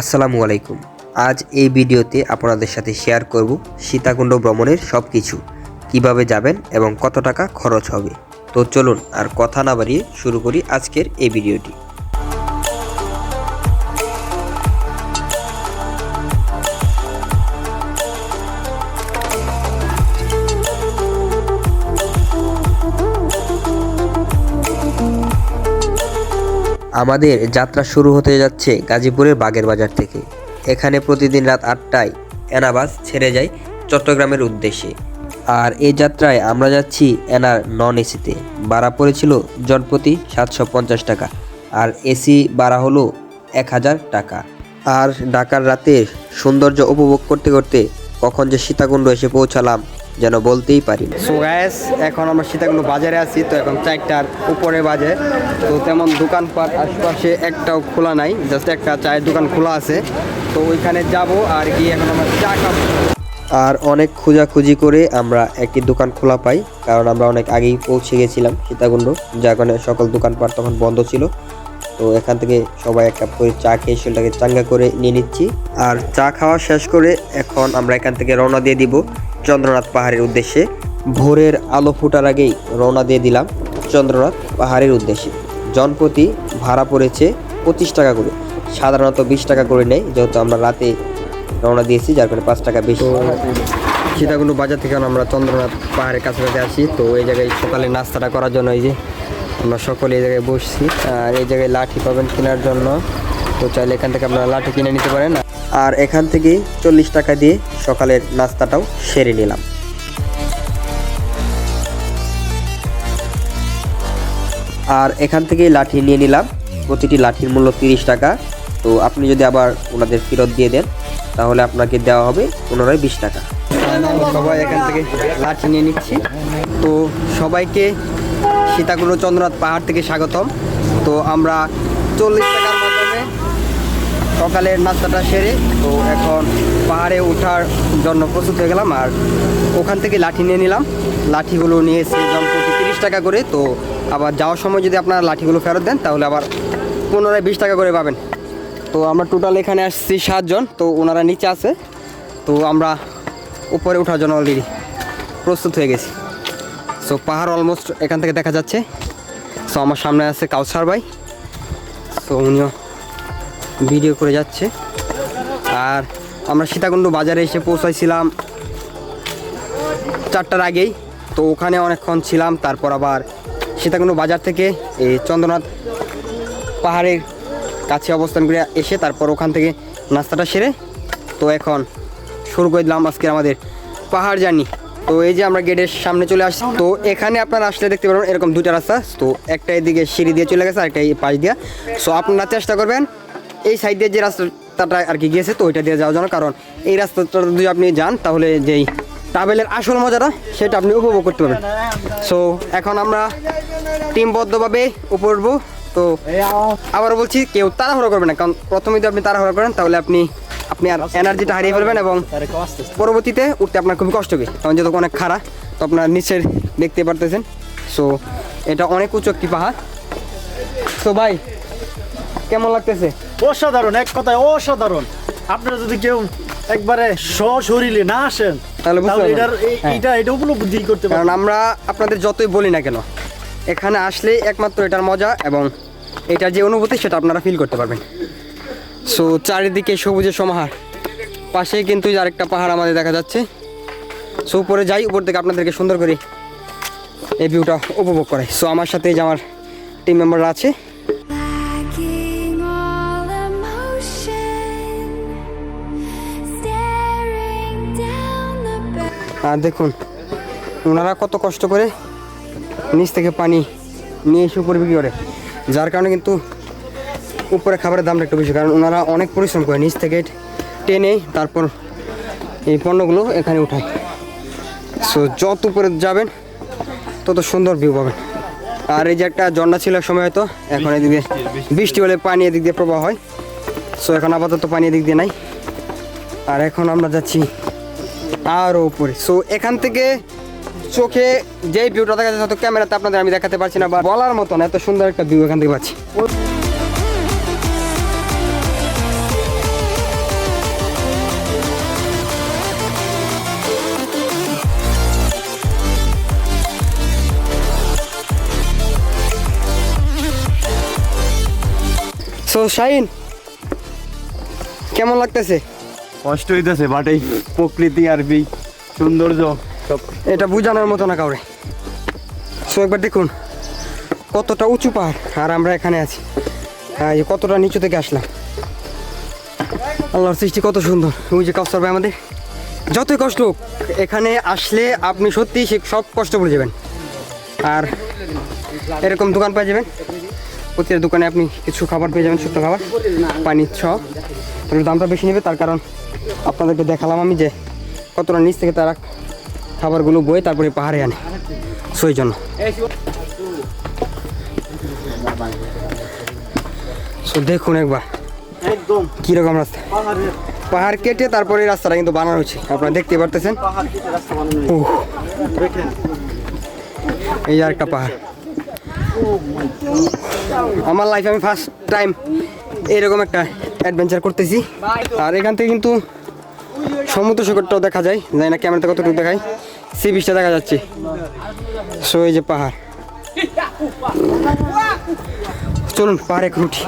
আসসালামু আলাইকুম। আজ এই ভিডিওতে আপনাদের সাথে শেয়ার করব সীতাকুণ্ড ভ্রমণের সব কিছু কীভাবে যাবেন এবং কত টাকা খরচ হবে? তো চলুন আর কথা না বাড়িয়ে শুরু করি আজকের এই ভিডিওটি। আমাদের যাত্রা শুরু হতে যাচ্ছে গাজীপুরের বাগের বাজার থেকে। এখানে প্রতিদিন রাত আটটায় এনাবাস ছেড়ে যায় চট্টগ্রামের উদ্দেশ্যে। আর এই যাত্রায় আমরা যাচ্ছি এনার নন এসিতে। ভাড়া পড়েছিল জনপ্রতি সাতশো পঞ্চাশ টাকা, আর এসি ভাড়া হলো এক হাজার টাকা। আর ঢাকার রাতের সৌন্দর্য উপভোগ করতে করতে কখন যে সীতাকুণ্ড এসে পৌঁছালাম যেন বলতেই পারি সো গ্যাস এখন আমরা সীতাকুণ্ড বাজারে আছি তো এখন চারটার উপরে বাজে। তো তেমন দোকানপাট আশপাশে একটাও খোলা নাই জাস্ট একটা চায়ের দোকান খোলা আছে। তো ওইখানে যাব আর গিয়ে এখন আমরা চা খাব। আর অনেক খোঁজাখুঁজি করে আমরা একটি দোকান খোলা পাই কারণ আমরা অনেক আগেই পৌঁছে গেছিলাম সীতাকুণ্ড যার কারণে সকল দোকানপাট তখন বন্ধ ছিল। তো এখান থেকে সবাই এক কাপ করে চা খেয়ে সেটাকে চাঙ্গা করে নিয়ে নিচ্ছি। আর চা খাওয়া শেষ করে এখন আমরা এখান থেকে রওনা দিয়ে দিব চন্দ্রনাথ পাহাড়ের উদ্দেশ্যে। ভোরের আলো ফোটার আগেই রওনা দিয়ে দিলাম চন্দ্রনাথ পাহাড়ের উদ্দেশ্যে। জনপ্রতি ভাড়া পড়েছে পঁচিশ টাকা করে। সাধারণত বিশ টাকা করে নেয়, যেহেতু আমরা রাতে রওনা দিয়েছি, যার কারণে পাঁচ টাকা বেশি। সীতাকুণ্ড বাজার থেকে আমরা চন্দ্রনাথ পাহাড়ের কাছাকাছি আসি, তো এই জায়গায় সকালে নাস্তাটা করার জন্য এই যে আমরা সকলে এই জায়গায় বসছি, আর এই জায়গায় লাঠি পাবেন কেনার জন্য। তো চাইলে এখান থেকে আপনারা লাঠি কিনে নিতে পারেন। আর এখান থেকে চল্লিশ টাকা দিয়ে সকালের নাস্তাটাও সেরে নিলাম। আর এখান থেকে লাঠি নিয়ে নিলাম। প্রতিটি লাঠির মূল্য তিরিশ টাকা। তো আপনি যদি আবার ওনাদের ফেরত দিয়ে দেন, তাহলে আপনাকে দেওয়া হবে পুনরায় বিশ টাকা। সবাই এখান থেকে লাঠি নিয়ে নিচ্ছি তো সবাইকে সীতাকুণ্ড চন্দ্রনাথ পাহাড় থেকে স্বাগতম। তো আমরা চল্লিশ টাকার মাধ্যমে সকালের নাস্তাটা সেরে তো এখন পাহাড়ে ওঠার জন্য প্রস্তুত হয়ে গেলাম আর ওখান থেকে লাঠি নিয়ে নিলাম। লাঠিগুলো নিয়ে এসে জনপ্রতি তিরিশ টাকা করে, তো আবার যাওয়ার সময় যদি আপনারা লাঠিগুলো ফেরত দেন, তাহলে আবার পুনরায় বিশ টাকা করে পাবেন। তো আমরা টোটাল এখানে আসছি সাতজন, তো ওনারা নিচে আছে। তো আমরা উপরে ওঠার জন্য অলরেডি প্রস্তুত হয়ে গেছি। সো পাহাড় অলমোস্ট এখান থেকে দেখা যাচ্ছে। সো আমার সামনে আছে কাউসার ভাই। সো উনিও ভিডিও করে যাচ্ছে। আর আমরা সীতাকুণ্ড বাজারে এসে পৌঁছাইছিলাম চারটার আগেই। তো, ওখানে অনেকক্ষণ ছিলাম, তারপর আবার সীতাকুণ্ড বাজার থেকে এই চন্দ্রনাথ পাহাড়ের কাছে অবস্থান করে এসে তারপর ওখান থেকে নাস্তাটা সেরে তো এখন শুরু করে দিলাম আজকে আমাদের পাহাড় জার্নি। তো এই যে আমরা গেটের সামনে চলে আসছি, তো এখানে আপনারা আসলে দেখতে পারবেন এরকম দুটা রাস্তা। তো একটা এদিকে সিঁড়ি দিয়ে চলে গেছে আরেকটা এই পাশ দিয়ে। সো আপনারা চেষ্টা করবেন এই সাইড দিয়ে যে রাস্তাটা আর কি গিয়েছে, তো ওইটা দিয়ে যাওয়ার জন্য। কারণ এই রাস্তাটা যদি আপনি যান, তাহলে যেই ট্রাভেলের আসল মজাটা, সেটা আপনি উপভোগ করতে পারবেন। সো এখন আমরা টিমবদ্ধভাবে উপর তো আবার বলছি, কেউ তাড়াহুড়ো করবে না। কারণ প্রথমে যদি আপনি তাড়াহুড়ো করেন, তাহলে আপনি আপনি আর এনার্জিটা হারিয়ে ফেলবেন এবং পরবর্তীতে উঠতে আপনার খুবই কষ্ট হবে। কারণ যেহেতু অনেক খাড়া তো আপনার নিচের দেখতে পারতেছেন। সো এটা অনেক উঁচু একটি পাহাড়। তো ভাই কেমন লাগতেছে? অসাধারণ এক কথায় অসাধারণ। আপনারা যদি কেউ একবারে সশরীরে না আসেন তাহলে এটার হ্যাঁ। এটা এটা উপলব্ধি করতে কারণ আমরা আপনাদের যতই বলি না কেন এখানে আসলে একমাত্র এটার মজা এবং এটার যে অনুভূতি সেটা আপনারা ফিল করতে পারবেন। সো চারিদিকে সবুজের সমাহার। পাশেই কিন্তু আরেকটা পাহাড় আমাদের দেখা যাচ্ছে। সো উপরে যাই উপর থেকে আপনাদেরকে সুন্দর করে এই ভিউটা উপভোগ করে সো আমার সাথে যে আমার টিম মেম্বাররা আছে. আর দেখুন ওনারা কত কষ্ট করে নিচ থেকে পানি নিয়ে এসে উপরে বিক্রি করে। যার কারণে কিন্তু উপরে খাবারের দামটা একটু বেশি, কারণ ওনারা অনেক পরিশ্রম করে, নিচ থেকে টেনে তারপর এই পণ্যগুলো এখানে উঠায়। সো যত উপরে যাবেন, তত সুন্দর ভিউ পাবেন। আর এই যে একটা ঝর্ণা ছিল সময় হয়তো, এখন এদিকে বৃষ্টি হলে পানি এদিক দিয়ে প্রবাহ হয়। সো এখন আপাতত পানি এদিক দিয়ে নাই। আর এখন আমরা যাচ্ছি আরও উপরে। সো এখান থেকে চোখে যেই ভিউটা দেখা যাচ্ছে ক্যামেরাতে আপনাদের আমি দেখাতে পারছি না, বা বলার মতন এত সুন্দর একটা ভিউ এখান থেকে পাচ্ছি। সো শাইন কেমন লাগতেছে? কষ্ট হইতেছে বাট এই প্রকৃতি আর এই সৌন্দর্য সব। এটা বোঝানোর মতো না কাউরে। সো একবার দেখুন কতটা উঁচু পাহাড় আর আমরা এখানে আছি। হ্যাঁ এই কতটা নিচু থেকে আসলাম। আল্লাহর সৃষ্টি কত সুন্দর। ওই যে কষ্ট হবে আমাদের। যতই কষ্ট হোক এখানে আসলে আপনি সত্যি সে সব কষ্ট ভুলে যাবেন। আর এরকম দোকান পেয়ে যাবেন। প্রতিটা দোকানে আপনি কিছু খাবার পেয়ে যাবেন শুকনো খাবার পানি সব তাহলে দামটা বেশি নেবে তার কারণ আপনাদেরকে দেখালাম আমি যে কতটা নিচ থেকে তারা খাবারগুলো বয়ে তারপরে পাহাড়ে আনে। সেই জন্য। দেখুন একবার। একদম। কীরকম রাস্তা? পাহাড়। কেটে তারপরে রাস্তাটা কিন্তু বানানো হচ্ছে আপনারা দেখতে পারতেছেন। এই আর একটা পাহাড়। আমার লাইফে আমি ফার্স্ট টাইম এরকম একটা অ্যাডভেঞ্চার করতেছি। আর এখান থেকে কিন্তু সমুদ্র সৈকতটাও দেখা যায়, জানি না ক্যামেরাতে কতটুকু দেখায়। সি বিচটা দেখা যাচ্ছে। সো এই যে পাহাড়। চলুন, পাহাড়ে একটু উঠি।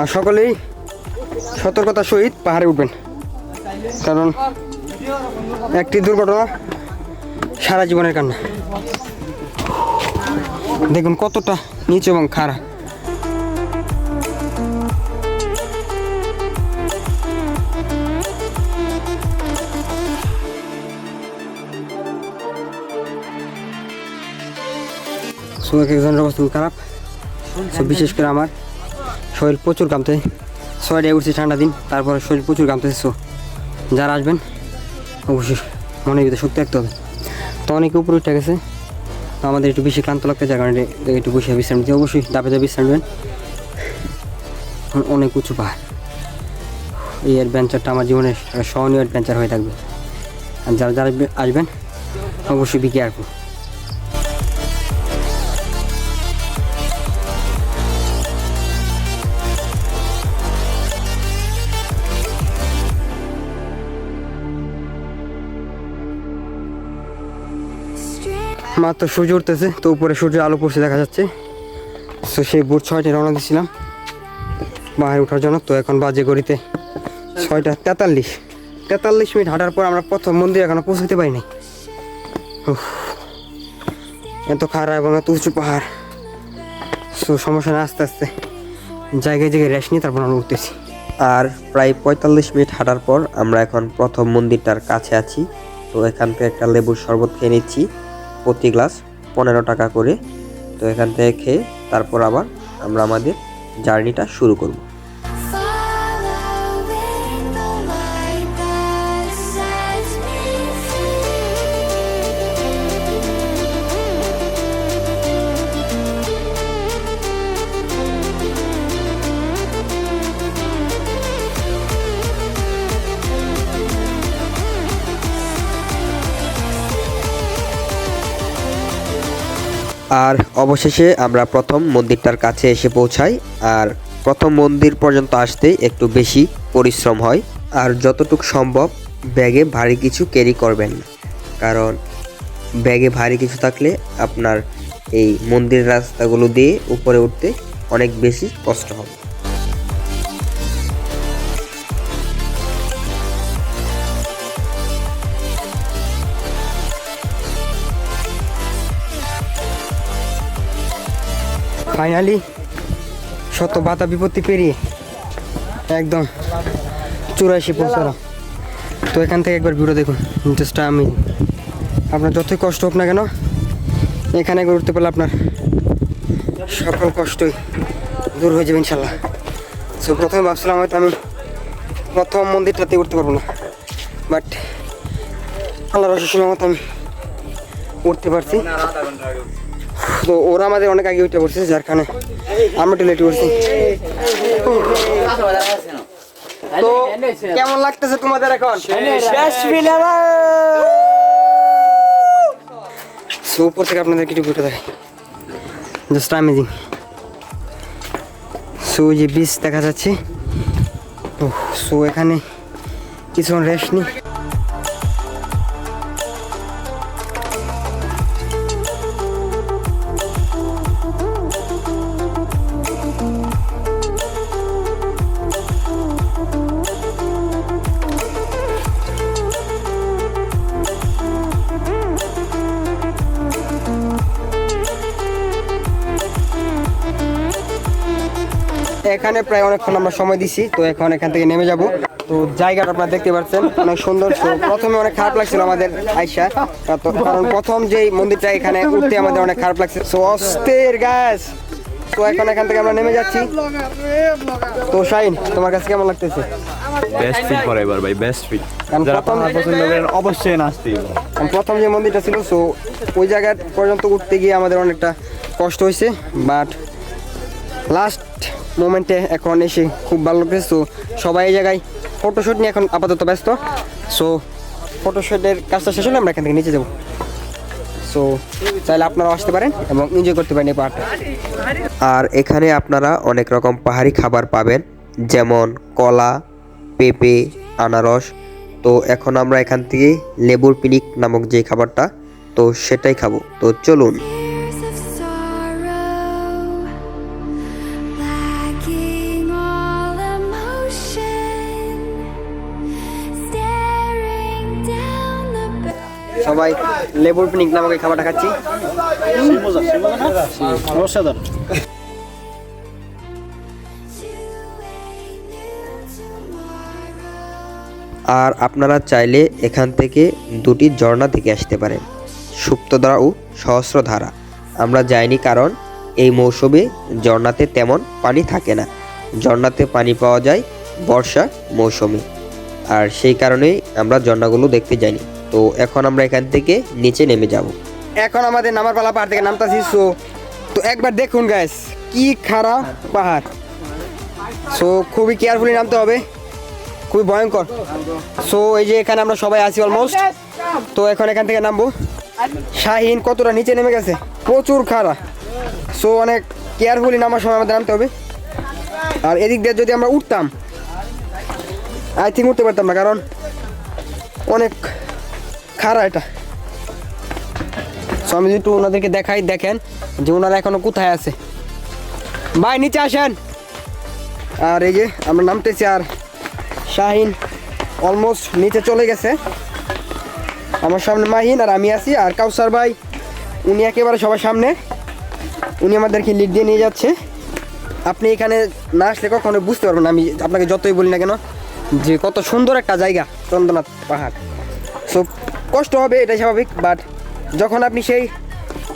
আর সকলেই সতর্কতার সহিত পাহাড়ে উঠবেন। কারণ একটি দুর্ঘটনা সারা জীবনের কান্না। দেখুন কতটা নিচু এবং খাড়া। একজনের অবস্থা খুব খারাপ। বিশেষ করে আমার শরীর প্রচুর কামতে ছয়টায় উঠছে ঠান্ডা দিন, তারপরে শরীর প্রচুর কামতেছে সো যারা আসবেন, অবশ্যই মনের ভিতরে শক্তি রাখতে হবে। তো অনেক উপরে উঠে গেছে। তো আমাদের একটু বেশি ক্লান্ত লাগতে যার কারণে একটু বসে বিশ্রাম দিতে অবশ্যই দাপে দাপে বিশ্রাম নেবেন। অনেক উঁচু পাহাড়। এই অ্যাডভেঞ্চারটা আমার জীবনের স্মরণীয় অ্যাডভেঞ্চার হয়ে থাকবে। আর যারা যারা আসবেন, অবশ্যই বি কেয়ারফুল মাত্র সূর্য উঠতেছে তো উপরে সূর্যের আলো পড়ছে দেখা যাচ্ছে। তো সেই ভোর ছয়টায় রওনা দিয়েছিলাম পাহাড়ে ওঠার জন্য। তো এখন বাজে গড়িতে ছয়টা তেতাল্লিশ। তেতাল্লিশ মিনিট হাঁটার পর আমরা প্রথম মন্দির এখনও পৌঁছতে পারি নাই উফ, এত খারাপ এবং এত উঁচু পাহাড়। সো সমস্যা না আস্তে আস্তে জায়গায় জায়গায় রেস্ট নিয়ে তারপর আমরা উঠতেছি। আর প্রায় পঁয়তাল্লিশ মিনিট হাঁটার পর আমরা এখন প্রথম মন্দিরটার কাছে আছি। তো এখান থেকে একটা লেবুর শরবত খেয়ে নিচ্ছি। প্রতি গ্লাস পনেরো টাকা করে। তো এখান থেকে খেয়ে তারপর আবার আমরা আমাদের জার্নিটা শুরু করব। আর অবশেষে আমরা প্রথম মন্দিরটার কাছে এসে পৌঁছাই। আর প্রথম মন্দির পর্যন্ত আসতে একটু বেশি পরিশ্রম হয়। আর যতটুক সম্ভব ব্যাগে ভারী কিছু ক্যারি করবেন। কারণ ব্যাগে ভারী কিছু থাকলে আপনার এই মন্দির রাস্তাগুলো দিয়ে উপরে উঠতে অনেক বেশি কষ্ট হবে। ফাইনালি শত বাধা বিপত্তি পেরিয়ে একদম চুরাশি পৌঁছালাম তো এখান থেকে একবার ভিডিও দেখুন জাস্ট আমি আপনার যতই কষ্ট হোক না কেন, এখানে একবার উঠতে পারলে আপনার সকল কষ্টই দূর হয়ে যাবে ইনশাল্লাহ। সো প্রথমে ভাবছিলাম হয়তো আমি প্রথম মন্দিরটাতে উঠতে পারব না বাট আল্লাহর অশেষ মতো আমি উঠতে পারছি। তো ওরা আমাদের অনেক আগে উঠে পড়ছে যার কারণে আমরা একটু লেট করছি। তো কেমন লাগতেছে তোমাদের এখন? উপর থেকে আপনাদের কিছু ঘুরে দেখাই। জাস্ট অ্যামেজিং সো যে বিচ দেখা যাচ্ছে। ও সো এখানে কিছুক্ষণ রেস্ট নিই এখানে প্রায় অনেকক্ষণ আমরা সময় দিছি তো এখন এখান থেকে নেমে যাব। তো জায়গাটা আপনারা দেখতে পাচ্ছেন অনেক সুন্দর। তো প্রথমে অনেক খারাপ লাগছিল আমাদের আইসা তো কারণ প্রথম যেই মন্দিরটা এখানে উঠতে আমাদের অনেক খারাপ লাগছে। সো অস্থির গ্যাস তো এখন এখান থেকে আমরা নেমে যাচ্ছি। তো শাইন তোমার কাছে কেমন লাগতেছে? বেস্ট ফিট ফরএভার ভাই বেস্ট ফিট যারা প্রথম- পাহাড় পছন্দ করেন অবশ্যই নাচতে প্রথম যে মন্দিরটা ছিল সো ওই জায়গা পর্যন্ত উঠতে গিয়ে আমাদের অনেকটা কষ্ট হয়েছে। বাট লাস্ট মোমেন্টে এখন এসে খুব ভালো লাগতেছে তো সবাই এই জায়গায় ফটোশ্যুট নিয়ে এখন আপাতত ব্যস্ত। সো ফটোশ্যুটের কাজটা শেষ হলে আমরা এখান থেকে নিচে যাব। সো চাইলে আপনারাও আসতে পারেন এবং এনজয় করতে পারেন এই পাহাড়টা। আর এখানে আপনারা অনেক রকম পাহাড়ি খাবার পাবেন, যেমন কলা, পেঁপে, আনারস। তো এখন আমরা এখান থেকে লেবুর পিনিক নামক যে খাবারটা, তো সেটাই খাব। তো চলুন। সবাই লেবুর পিনিক নামক এই খাবারটা খাচ্ছি। অসাধারণ. আর আপনারা চাইলে এখান থেকে দুটি ঝর্ণা থেকে আসতে পারেন সুপ্তধারা ও সহস্রধারা। আমরা যাইনি কারণ এই মৌসুমে ঝর্ণাতে তেমন পানি থাকে না। ঝর্ণাতে পানি পাওয়া যায় বর্ষা মৌসুমে। আর সেই কারণেই আমরা ঝর্ণাগুলো দেখতে যাইনি। তো এখন আমরা এখান থেকে নিচে নেমে যাব। এখন আমাদের নামার পালা পাহাড় থেকে নামতাছি সো তো একবার দেখুন গ্যাস কি খারাপ পাহাড়। সো খুবই কেয়ারফুলি নামতে হবে, খুবই ভয়ঙ্কর। সো এই যে এখানে আমরা সবাই আছি অলমোস্ট তো এখন এখান থেকে নামবো। শাহিন কতটা নিচে নেমে গেছে? প্রচুর খাড়া। সো অনেক কেয়ারফুলি নামার সময় আমাদের নামতে হবে। আর এদিক দিয়ে যদি আমরা উঠতাম আই থিঙ্ক উঠতে পারতাম না, কারণ অনেক খাড়া এটা। সো আমি একটু ওনাদেরকে দেখাই, দেখেন যে ওনারা এখনও কোথায় আছে। ভাই, নিচে আসেন। আর এই যে আমরা নামতেছি আর শাহিন অলমোস্ট নিচে চলে গেছে। আমার সামনে মাহিন আর আমি আছি আর কাউসার ভাই, উনি একেবারে সবার সামনে। উনি আমাদেরকে লিড দিয়ে নিয়ে যাচ্ছে। আপনি এখানে না আসলে কখনো বুঝতে পারবেন আমি আপনাকে যতই বলি না কেন, যে কত সুন্দর একটা জায়গা চন্দ্রনাথ পাহাড়। সো কষ্ট হবে এটাই স্বাভাবিক বাট যখন আপনি সেই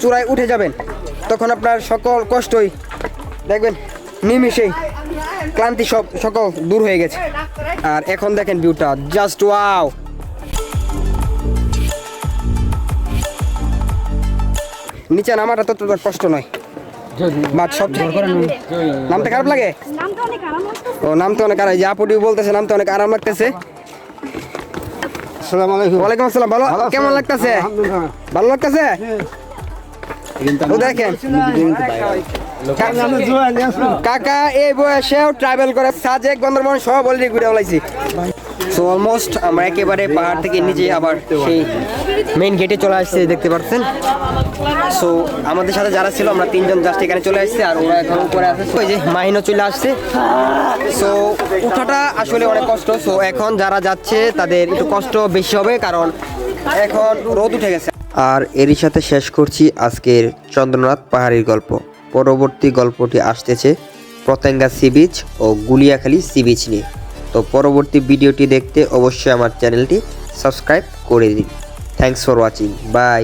চূড়ায় উঠে যাবেন তখন আপনার সকল কষ্টই দেখবেন নিমিষেই ক্লান্তি সব সকল দূর হয়ে গেছে। আর এখন দেখেন ভিউটা জাস্ট ওয়াও নিচে নামাটা তো তোর কষ্ট নয়। বাট সব নামতে খারাপ লাগে? ও নাম তো অনেক আরাম যে আপুটি বলতেছে নাম তো অনেক আরাম লাগতেছে। ওয়ালাইকুম আসসালাম ভালো? কেমন লাগতেছে? ভালো লাগতেছে? ও দেখেন। কাকা এই বয়সেও ট্রাভেল করে সাজেক বন্দরবন সব অলরেডি ঘুরে বলাইছি। সো অলমোস্ট আমরা একেবারে পাহাড় থেকে নিচে আবার সেই মেইন গেটে চলে আসছে, দেখতে পাচ্ছেন? সো আমাদের সাথে যারা ছিল, আমরা তিনজন জাস্ট এখানে চলে আসছে আর ওরা এখন উপরে আছে। ওই যে মাহিনও চলে আসছে। সো উঠাটা আসলে অনেক কষ্ট। সো এখন যারা যাচ্ছে, তাদের একটু কষ্ট বেশি হবে কারণ এখন রোদ উঠে গেছে। আর এরই সাথে শেষ করছি আজকের চন্দ্রনাথ পাহাড়ির গল্প। পরবর্তী গল্পটি আসতেছে পতেঙ্গা সি বিচ ও গুলিয়াখালী সি বিচ নিয়ে। তো পরবর্তী ভিডিওটি দেখতে অবশ্যই আমার চ্যানেলটি সাবস্ক্রাইব করে দিন। Thanks for watching by